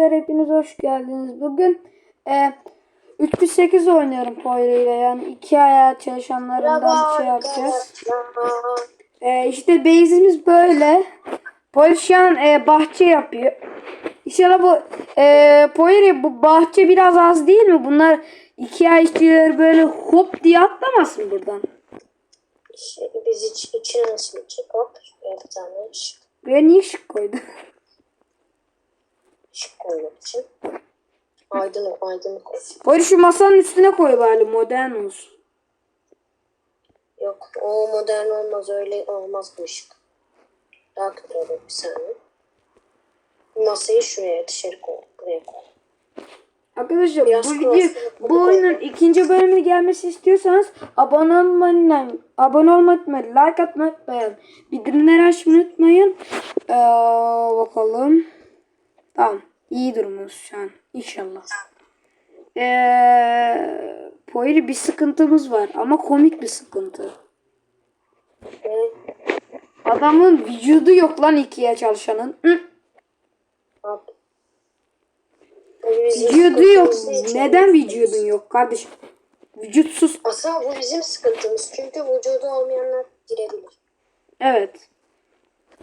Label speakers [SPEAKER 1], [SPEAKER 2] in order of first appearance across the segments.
[SPEAKER 1] Hepiniz hoş geldiniz. Bugün e, 3-8 oynuyorum Poyra ile. Yani iki ayağı çalışanlarından bir şey yapacağız. E, işte base'imiz böyle. Poyra şu an e, bahçe yapıyor. İnşallah bu e, Poyra bu bahçe biraz az değil mi? Bunlar iki ay işçileri böyle hop diye atlamasın buradan.
[SPEAKER 2] Şey, biz iç, içine nasıl içecek? Hop. Şuraya bir tane şık,
[SPEAKER 1] Buraya niye şık koydu?
[SPEAKER 2] şık koymak için. Aydınlık, aydınlık olsun.
[SPEAKER 1] Poyra şu masanın üstüne koy bari modern olsun.
[SPEAKER 2] Yok, o modern olmaz. Öyle olmaz bu ışık. Daha kötü olur bir saniye. Masayı şuraya dışarı koy. Buraya koy.
[SPEAKER 1] Arkadaşlar
[SPEAKER 2] Biraz
[SPEAKER 1] bu video bu oyunun ikinci bölümü gelmesi istiyorsanız abone olmayı abone olmayı unutmayın. Like atmayı unutmayın. Bildirimleri açmayı unutmayın. Ee, bakalım. Tamam. iyi durumumuz şu an. İnşallah. Ee, Poyri bir sıkıntımız var ama komik bir sıkıntı. Adamın vücudu yok lan ikiye çalışanın. Hı, Vücudu yok. Neden vücudun yok kardeşim? Vücutsuz.
[SPEAKER 2] Aslında bu bizim sıkıntımız. Çünkü vücudu olmayanlar girebilir.
[SPEAKER 1] Evet.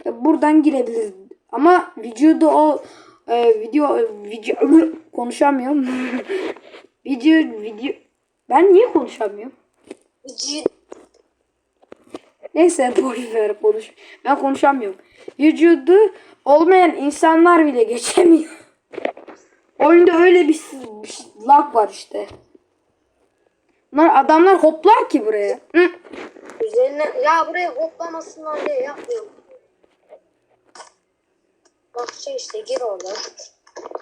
[SPEAKER 1] Buradan girebiliriz. Ama vücudu o e, video video konuşamıyorum. video video ben niye konuşamıyorum? Neyse boş ver konuş. Ben konuşamıyorum. Vücudu olmayan insanlar bile geçemiyor. Oyunda öyle bir, bir lag var işte. Bunlar adamlar hoplar ki buraya. Hı.
[SPEAKER 2] Üzerine ya buraya hoplamasınlar diye yapmıyorum. Bahçe işte gir orada.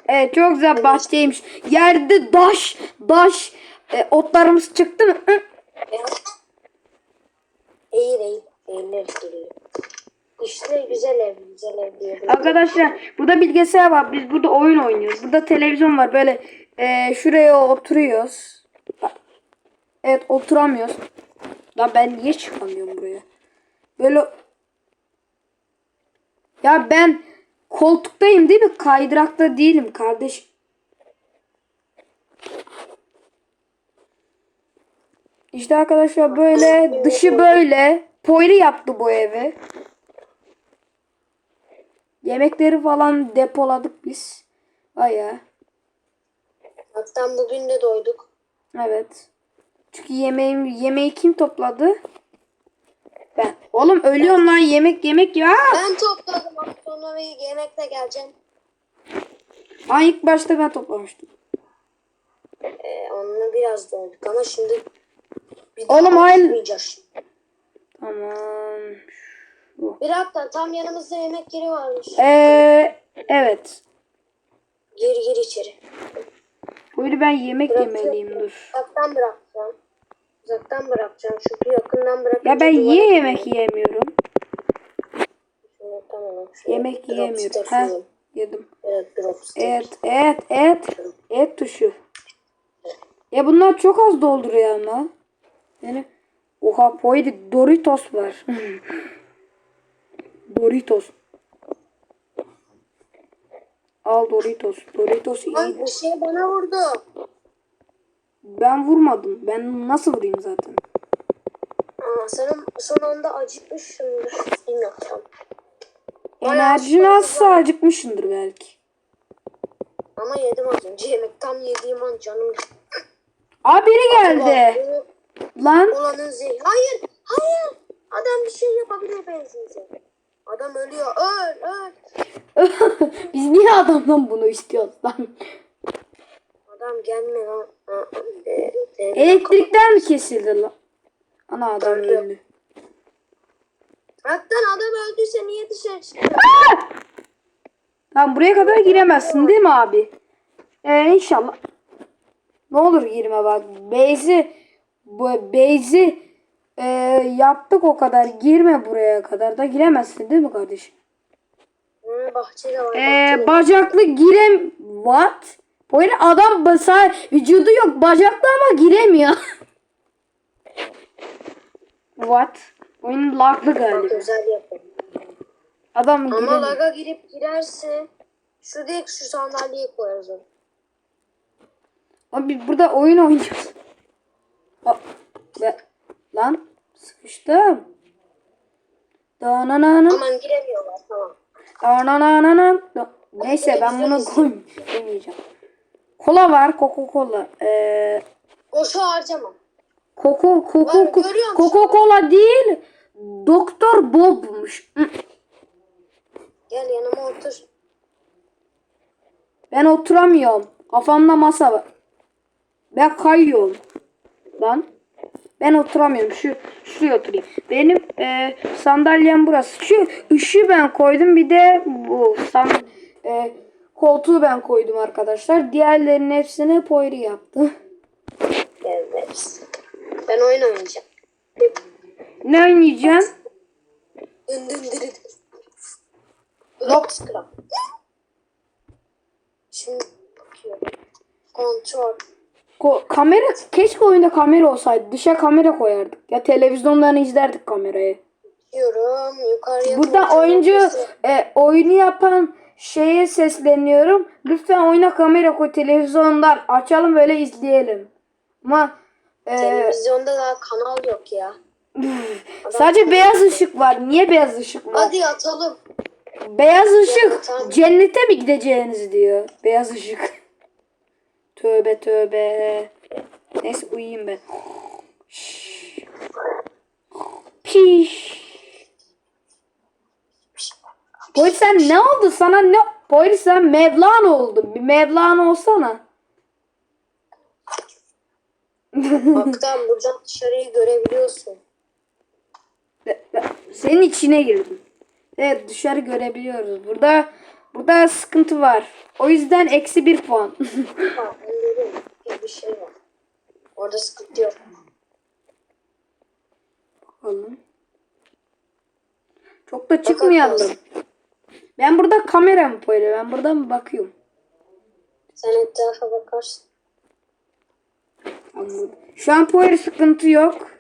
[SPEAKER 1] Evet çok güzel bahçeymiş. Yerde daş daş e, otlarımız çıktı mı? Hı.
[SPEAKER 2] Eğil eğil. Eğilir geliyor. İşte güzel ev, güzel ev diye. bir-
[SPEAKER 1] Arkadaşlar burada bilgisayar var. Biz burada oyun oynuyoruz. Burada televizyon var. Böyle e, şuraya oturuyoruz. Evet oturamıyoruz. Lan ben niye çıkamıyorum buraya? Böyle ya ben koltuktayım değil mi? Kaydırakta değilim kardeş. İşte arkadaşlar böyle dışı böyle. Poyri yaptı bu evi. Yemekleri falan depoladık biz. Aya.
[SPEAKER 2] Hatta bugün de doyduk.
[SPEAKER 1] Evet. Çünkü yemeğim yemeği kim topladı? Ben. Oğlum ölüyorum lan yemek yemek ya.
[SPEAKER 2] Ben topladım. Sonra yemekle geleceğim.
[SPEAKER 1] Aa ilk başta ben toplamıştım.
[SPEAKER 2] Ee, onunla biraz doyduk ama şimdi bir
[SPEAKER 1] Oğlum, hayır. Tamam.
[SPEAKER 2] Bir dakika tam yanımızda yemek yeri varmış.
[SPEAKER 1] Ee, evet.
[SPEAKER 2] Gir gir içeri.
[SPEAKER 1] Buyur ben yemek
[SPEAKER 2] Bırakıyorum.
[SPEAKER 1] yemeliyim dur.
[SPEAKER 2] Uzaktan bırakacağım. Uzaktan bırakacağım. Çünkü yakından bırakınca
[SPEAKER 1] Ya ben niye yemek yiyemiyorum?
[SPEAKER 2] Tamam,
[SPEAKER 1] Yemek yiyemiyorum. Ha yedim.
[SPEAKER 2] Evet.
[SPEAKER 1] Evet, evet, evet. Evet tuşu. Ya bunlar çok az dolduruyor ama. Yani oha poydi Doritos var. Doritos. Al Doritos. Doritos iyi.
[SPEAKER 2] Ay bir şey bana vurdu.
[SPEAKER 1] Ben vurmadım. Ben nasıl vurayım zaten?
[SPEAKER 2] Aa, senin son anda acıkmışsındır. Bilmiyorum.
[SPEAKER 1] Enerjin azsa acıkmışsındır belki.
[SPEAKER 2] Ama yedim az önce yemek. Tam yediğim an canım.
[SPEAKER 1] Aa biri geldi. Lan.
[SPEAKER 2] Olanın zehri. Hayır. Hayır. Adam bir şey yapabilir benzince. Adam ölüyor. Öl öl.
[SPEAKER 1] Biz niye adamdan bunu istiyoruz lan?
[SPEAKER 2] Adam gelme lan. E, e,
[SPEAKER 1] Elektrikler mi kesildi lan? Ana adam
[SPEAKER 2] Öldü.
[SPEAKER 1] öldü.
[SPEAKER 2] Hatta adam öldüyse?
[SPEAKER 1] Tamam buraya kadar giremezsin değil mi abi? Ee, inşallah. Ne olur girme bak. Beyzi Beyzi e, yaptık o kadar. Girme buraya kadar da giremezsin değil mi kardeşim?
[SPEAKER 2] Bahçede var.
[SPEAKER 1] Ee, bacaklı girem what? Böyle adam basa vücudu yok bacaklı ama giremiyor. what? Oyun laglı galiba.
[SPEAKER 2] özel yapın.
[SPEAKER 1] Adam
[SPEAKER 2] Ama
[SPEAKER 1] giremiyor.
[SPEAKER 2] laga girip girerse Şu değil şu sandalyeyi koyarız onu.
[SPEAKER 1] Abi biz burada oyun oynuyoruz. Aa, be, lan sıkıştım. Dananana.
[SPEAKER 2] Aman giremiyorlar tamam.
[SPEAKER 1] Dananana. Da- Neyse ben bunu koy- koymayacağım. Kola var. Coca Cola. Ee,
[SPEAKER 2] Boşa harcama. Var, görüyor musun?
[SPEAKER 1] Coca Cola değil. Doktor Bob'muş. Hı.
[SPEAKER 2] Gel yanıma otur.
[SPEAKER 1] Ben oturamıyorum. Kafamda masa var. Ben kayıyorum. Lan. Ben oturamıyorum. Şu şuraya oturayım. Benim e, sandalyem burası. Şu ışığı ben koydum. Bir de bu san, e, koltuğu ben koydum arkadaşlar. Diğerlerinin hepsini Poyri yaptı.
[SPEAKER 2] Evet. Ben oyun oynayacağım.
[SPEAKER 1] Ne oynayacaksın?
[SPEAKER 2] Dın dın dırı dı. Lock scrap. Şimdi bakıyorum. Kontrol.
[SPEAKER 1] Ko- kamera keşke oyunda kamera olsaydı. Dışa kamera koyardık. Ya televizyondan izlerdik kamerayı.
[SPEAKER 2] Diyorum yukarıya.
[SPEAKER 1] Burada oyuncu e, oyunu yapan şeye sesleniyorum. Lütfen oyuna kamera koy televizyondan açalım böyle izleyelim. Ama e,
[SPEAKER 2] Televizyonda daha kanal yok ya.
[SPEAKER 1] sadece beyaz ışık var. Niye beyaz ışık var?
[SPEAKER 2] Hadi yatalım.
[SPEAKER 1] Beyaz ışık
[SPEAKER 2] tamam.
[SPEAKER 1] cennete mi gideceğiniz diyor. Beyaz ışık. Tövbe tövbe. Neyse uyuyayım ben. Piş. Polis sen ne oldu sana ne? Polis sen Mevlan oldun. Bir Mevlan olsana.
[SPEAKER 2] Baktan buradan dışarıyı görebiliyorsun.
[SPEAKER 1] Senin içine girdim. Evet dışarı görebiliyoruz. Burada burada sıkıntı var. O yüzden eksi bir puan.
[SPEAKER 2] Ha. Bir, şey var. Orada sıkıntı yok.
[SPEAKER 1] Bakalım. Çok da çıkmayalım. Ben burada kamera mı böyle? Ben buradan bakıyorum.
[SPEAKER 2] Sen etrafa bakarsın.
[SPEAKER 1] Anladım. Şu an power sıkıntı yok.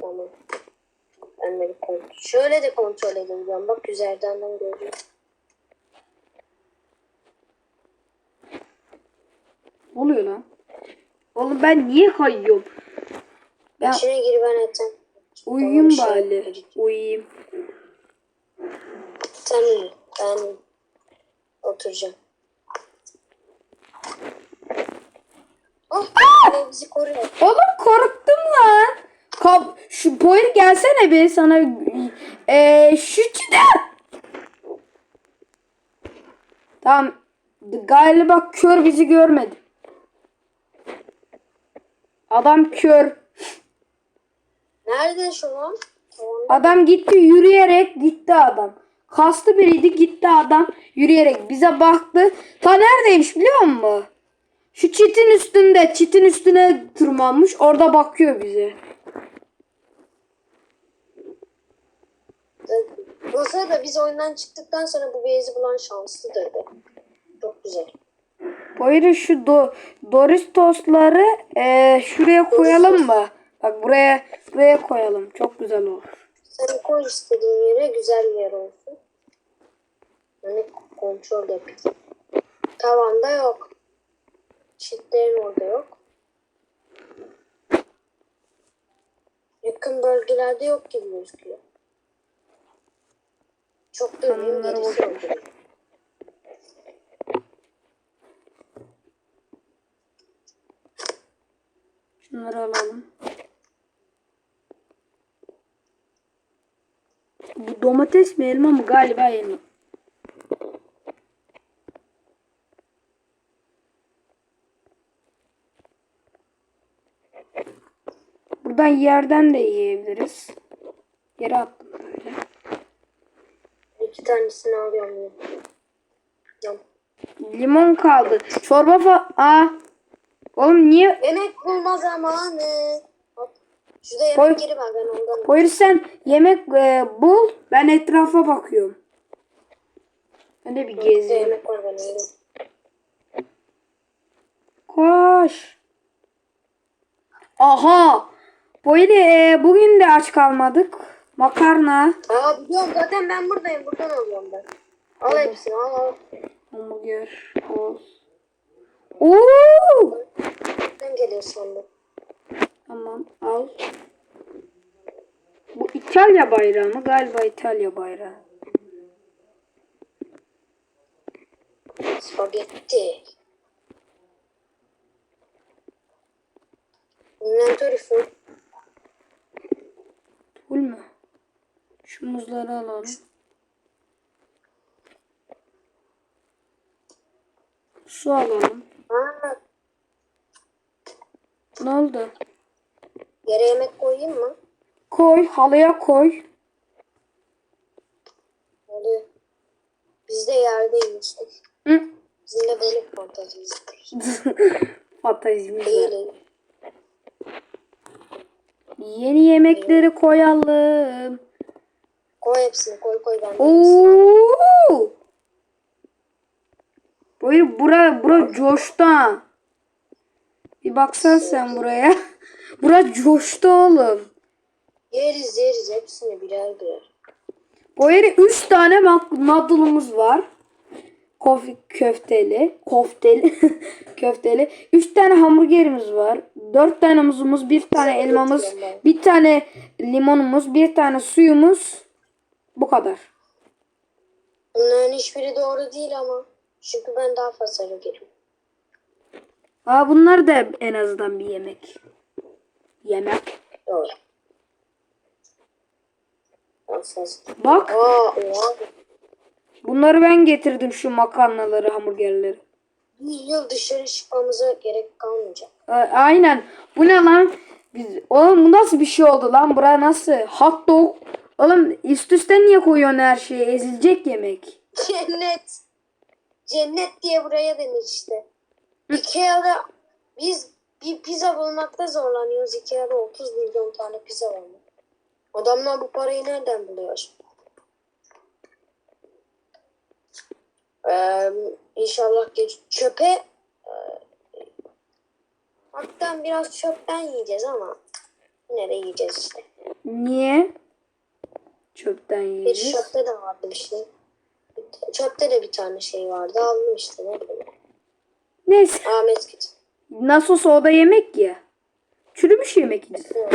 [SPEAKER 2] Tamam. Bir kontrol. Şöyle de kontrol edebiliyorum. Bak üzerinden görüyorum.
[SPEAKER 1] Ne oluyor lan? Oğlum ben niye kayıyorum? Ben
[SPEAKER 2] İçine gir ben etten.
[SPEAKER 1] uyuyayım
[SPEAKER 2] Tamam, şey
[SPEAKER 1] bari.
[SPEAKER 2] yapayım.
[SPEAKER 1] Uyuyayım.
[SPEAKER 2] Sen uyu. Ben oturacağım. Oh bizi koruyor.
[SPEAKER 1] Oğlum korktum lan. Kap şu power gelsene be sana. Eee şu çide. Tamam. Galiba kör bizi görmedi. Adam kör.
[SPEAKER 2] Nerede şu an?
[SPEAKER 1] Adam gitti yürüyerek gitti adam. Kaslı biriydi gitti adam yürüyerek bize baktı. Ta neredeymiş biliyor musun? Şu çitin üstünde çitin üstüne tırmanmış orada bakıyor bize.
[SPEAKER 2] Olsa da biz oyundan çıktıktan sonra bu beyzi bulan şanslıdır be. Çok güzel.
[SPEAKER 1] Poyri şu do Doristos'ları eee, şuraya koyalım mı? Bak buraya buraya koyalım. Çok güzel olur.
[SPEAKER 2] Sen koy istediğin yere güzel bir yer olsun. Hani kontrol yapayım. Tavanda yok. Çitlerin orada yok. Yakın bölgelerde yok gibi gözüküyor. Çok
[SPEAKER 1] Onlara
[SPEAKER 2] gerisi yok.
[SPEAKER 1] Şunları alalım. Bu domates mi elma mı? Galiba elma. Buradan yerden de yiyebiliriz. Yere attım.
[SPEAKER 2] İki tanesini alıyorum. ya. Yam.
[SPEAKER 1] Limon kaldı. Çorba fa... Aa. Oğlum niye?
[SPEAKER 2] Yemek bulma zamanı. Hop. Şurada yemek
[SPEAKER 1] Koy.
[SPEAKER 2] yeri var ben ondan.
[SPEAKER 1] Poyri sen yemek e, bul. Ben etrafa bakıyorum. Ben de bir
[SPEAKER 2] Şurada
[SPEAKER 1] gezeyim.
[SPEAKER 2] yemek var ben.
[SPEAKER 1] Koş. Aha. Böyle e, bugün de aç kalmadık. Makarna.
[SPEAKER 2] Aa biliyorum zaten ben buradayım. Buradan alıyorum ben. Al hepsini al al.
[SPEAKER 1] Hamburger. Oz. Oo!
[SPEAKER 2] Ben geliyor sandım.
[SPEAKER 1] Tamam al. Bu İtalya bayrağı mı? Galiba İtalya bayrağı.
[SPEAKER 2] Spagetti. Inventörü full.
[SPEAKER 1] Full mü? Şu muzları alalım. Su alalım. Ne oldu?
[SPEAKER 2] yere yemek koyayım mı?
[SPEAKER 1] Koy, halıya koy.
[SPEAKER 2] Oluyor. Biz de yerde yemiştik.
[SPEAKER 1] Hı.
[SPEAKER 2] Bizim de böyle fantazimiz var.
[SPEAKER 1] Fantezimiz var.
[SPEAKER 2] Değil.
[SPEAKER 1] Yeni yemekleri koyalım.
[SPEAKER 2] Koy hepsini koy koy ben
[SPEAKER 1] Oo! Buyur bura bura coştu ha. Bir baksan sen buraya. Bura coştu oğlum.
[SPEAKER 2] Yeriz yeriz hepsini birer birer.
[SPEAKER 1] Bu yere 3 tane noodle'umuz var. Kofi köfteli, kofteli, köfteli. 3 tane hamburgerimiz var. 4 tane muzumuz, bir tane elmamız, bir tane limonumuz, bir tane suyumuz. Bu kadar.
[SPEAKER 2] Bunların hiçbiri doğru değil ama. Çünkü ben daha fazla geliyorum.
[SPEAKER 1] Aa bunlar da en azından bir yemek. Yemek.
[SPEAKER 2] Doğru.
[SPEAKER 1] Bak
[SPEAKER 2] Aa oha.
[SPEAKER 1] bunları ben getirdim şu makarnaları, hamburgerleri.
[SPEAKER 2] Bir yıl dışarı çıkmamıza gerek kalmayacak.
[SPEAKER 1] A- Aynen. Bu ne lan? Biz, oğlum bu nasıl bir şey oldu lan? Bura nasıl? Hot dog. Oğlum üst üste niye koyuyorsun her şeyi? Ezilecek yemek.
[SPEAKER 2] Cennet. Cennet diye buraya denir işte. Ikea'da biz bir pizza bulmakta zorlanıyoruz. Ikea'da 30 milyon tane pizza var. Adamlar bu parayı nereden buluyor? Ee, inşallah geç çöpe e, biraz çöpten yiyeceğiz ama de yiyeceğiz işte.
[SPEAKER 1] Niye? Çöpten
[SPEAKER 2] Bir çöpte de vardı bir şey. Çöpte de bir tane şey vardı. Aldım işte ne bileyim.
[SPEAKER 1] Neyse.
[SPEAKER 2] Ahmet git.
[SPEAKER 1] Nasıl olsa o da yemek ya. Çürümüş yemek işte.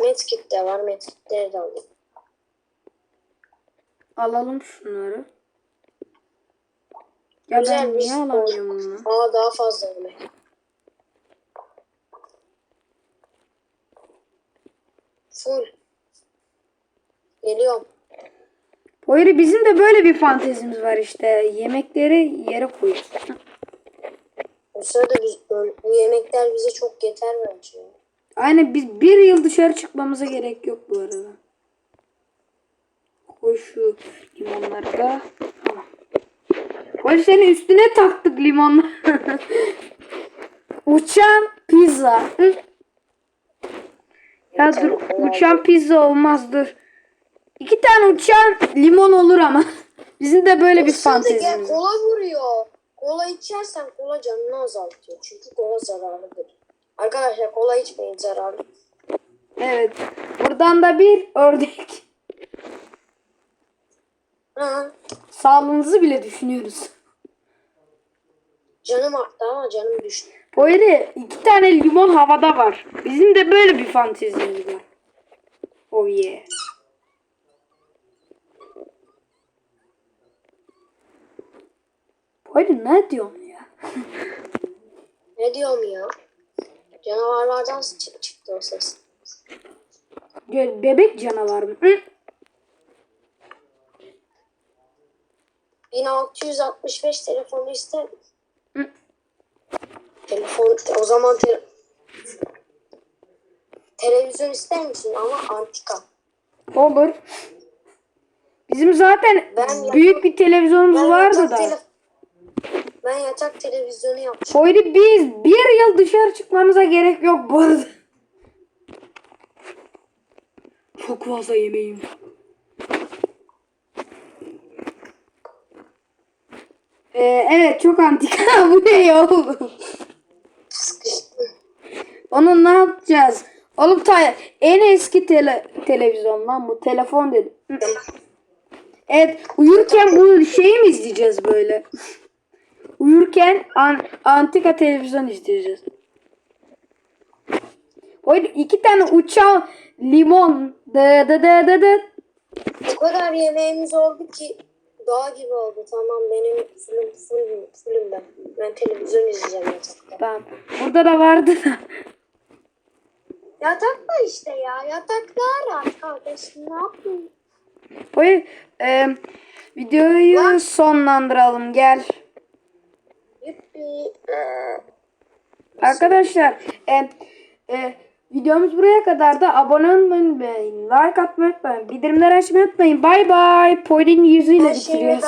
[SPEAKER 2] Medkit de var. Medkitleri de alayım.
[SPEAKER 1] Alalım şunları. Ya ben niye alamıyorum bunu?
[SPEAKER 2] Aa daha fazla yemek. Full. Geliyorum.
[SPEAKER 1] Bu yeri bizim de böyle bir fantezimiz var işte. Yemekleri yere koyuyoruz.
[SPEAKER 2] O sırada biz, bu yemekler bize çok yeter bence.
[SPEAKER 1] Aynen biz bir yıl dışarı çıkmamıza gerek yok bu arada. Koy şu limonları da. Koy senin üstüne taktık limonları. Uçan pizza. Ya dur uçan pizza olmaz dur. İki tane uçan limon olur ama. Bizim de böyle bir fantezimiz. var.
[SPEAKER 2] kola vuruyor. Kola içersen kola canını azaltıyor. Çünkü kola zararlıdır. Arkadaşlar kola içmeyin zararlı.
[SPEAKER 1] Evet. Buradan da bir ördek.
[SPEAKER 2] Ha,
[SPEAKER 1] Sağlığınızı bile düşünüyoruz.
[SPEAKER 2] canım arttı ama canım düştü.
[SPEAKER 1] Böyle iki tane limon havada var. Bizim de böyle bir fantezimiz var. Oh yeah. Böyle ne diyorsun ya?
[SPEAKER 2] Ne diyorum ya? Canavarlardan çık çıktı o ses.
[SPEAKER 1] Gö- Bebek canavar mı? Hı?
[SPEAKER 2] 1665 telefonu ister?
[SPEAKER 1] Hı.
[SPEAKER 2] Telefon o zaman te- televizyon ister misin ama antika.
[SPEAKER 1] Olur. Bizim zaten
[SPEAKER 2] Ben-
[SPEAKER 1] büyük bir televizyonumuz
[SPEAKER 2] Ben
[SPEAKER 1] vardı da.
[SPEAKER 2] Ben yatak televizyonu yapacağım.
[SPEAKER 1] Böyle biz bir yıl dışarı çıkmamıza gerek yok bu arada. Çok fazla yemeğim. Ee, evet çok antika. bu ne ya oğlum?
[SPEAKER 2] Sıkıştım.
[SPEAKER 1] Onu ne yapacağız? Oğlum ta en eski tele, televizyon lan bu. Telefon dedim. Evet uyurken bu şeyi mi izleyeceğiz böyle? Uyurken an, antika televizyon izleyeceğiz. O iki tane uçan limon. Dı dı dı dı dı.
[SPEAKER 2] O kadar yemeğimiz oldu ki dağ gibi oldu. Tamam benim fullüm fullüm fullüm ben. Ben televizyon izleyeceğim yatakta.
[SPEAKER 1] Tamam. Burada da vardı da.
[SPEAKER 2] Yatakta işte ya. Yatakta rahat kardeşim. Ne yapayım?
[SPEAKER 1] O e, videoyu sonlandıralım gel. Arkadaşlar e, e, videomuz buraya kadar da abone olmayı unutmayın. Like atmayı unutmayın. Bildirimleri açmayı unutmayın. Bay bay. Poyrin yüzüyle bitiriyoruz.